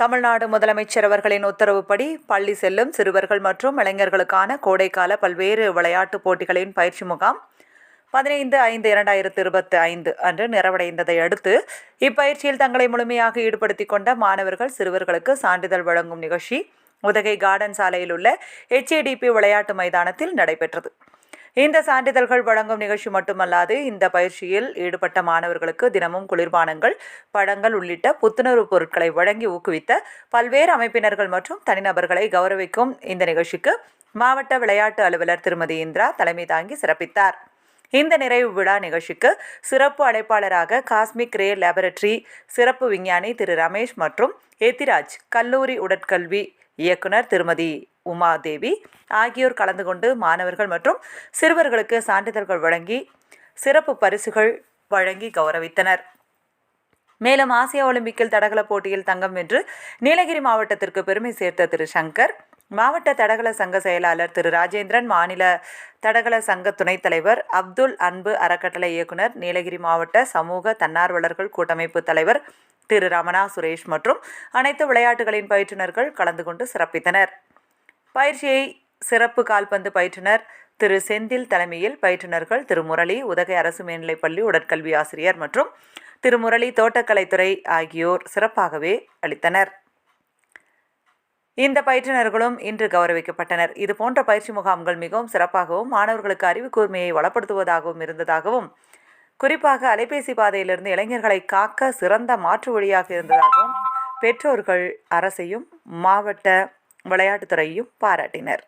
தமிழ்நாடு முதலமைச்சர் அவர்களின் உத்தரவுப்படி பள்ளி செல்லும் சிறுவர்கள் மற்றும் இளைஞர்களுக்கான கோடைக்கால பல்வேறு விளையாட்டுப் போட்டிகளின் பயிற்சி முகாம் பதினைந்து ஐந்து இரண்டாயிரத்து இருபத்தி ஐந்து அன்று நிறைவடைந்ததை அடுத்து இப்பயிற்சியில் தங்களை முழுமையாக ஈடுபடுத்தி கொண்ட மாணவர்கள் சிறுவர்களுக்கு சான்றிதழ் வழங்கும் நிகழ்ச்சி உதகை கார்டன் சாலையில் உள்ள எச்ஏடிபி விளையாட்டு மைதானத்தில் நடைபெற்றது. இந்த சான்றிதழ்கள் வழங்கும் நிகழ்ச்சி மட்டுமல்லாது இந்த பயிற்சியில் ஈடுபட்ட மாணவர்களுக்கு தினமும் குளிர்பானங்கள் பழங்கள் உள்ளிட்ட புத்துணர்வு பொருட்களை வழங்கி ஊக்குவித்த பல்வேறு அமைப்பினர்கள் மற்றும் தனிநபர்களை கௌரவிக்கும் இந்த நிகழ்ச்சிக்கு மாவட்ட விளையாட்டு அலுவலர் திருமதி இந்திரா தலைமை தாங்கி சிறப்பித்தார். இந்த நிறைவு விழா நிகழ்ச்சிக்கு சிறப்பு அழைப்பாளராக காஸ்மிக் ரே லேபரட்டரி சிறப்பு விஞ்ஞானி திரு ரமேஷ் மற்றும் எத்திராஜ் கல்லூரி உடற்கல்வி இயக்குனர் திருமதி உமாதேவி ஆகியோர் கலந்து கொண்டு மாணவர்கள் மற்றும் சிறுவர்களுக்கு சான்றிதழ்கள் வழங்கி சிறப்பு பரிசுகள் வழங்கி கௌரவித்தனர். மேலும் ஆசிய ஒலிம்பிக்கில் தடகள போட்டியில் தங்கம் வென்று நீலகிரி மாவட்டத்திற்கு பெருமை சேர்த்த திரு சங்கர் மாவட்ட தடகள சங்க செயலாளர் திரு ராஜேந்திரன் மாநில தடகள சங்க துணைத் தலைவர் அப்துல் அன்பு அறக்கட்டளை இயக்குனர் நீலகிரி மாவட்ட சமூக தன்னார்வலர்கள் கூட்டமைப்பு தலைவர் திரு ரமணா சுரேஷ் மற்றும் அனைத்து விளையாட்டுகளின் பயிற்றுனர்கள் கலந்து கொண்டு சிறப்பித்தனர். பயிற்சியை சிறப்பு கால்பந்து பயிற்றுனர் திரு செந்தில் தலைமையில் பயிற்றுனர்கள் திருமுரளி உதகை அரசு மேல்நிலைப்பள்ளி உடற்கல்வி ஆசிரியர் மற்றும் திருமுரளி தோட்டக்கலைத்துறை ஆகியோர் சிறப்பாகவே அளித்தனர். இந்த பயிற்றுனர்களும் இன்று கௌரவிக்கப்பட்டனர். இது போன்ற பயிற்சி முகாம்கள் மிகவும் சிறப்பாகவும் மாணவர்களுக்கு அறிவு கூர்மையை வளப்படுத்துவதாகவும் இருந்ததாகவும் குறிப்பாக அலைபேசி பாதையிலிருந்து இளைஞர்களை காக்க சிறந்த மாற்று வழியாக இருந்ததாகவும் பெற்றோர்கள் அரசையும் மாவட்ட விளையாட்டுத்துறையையும் பாராட்டினர்.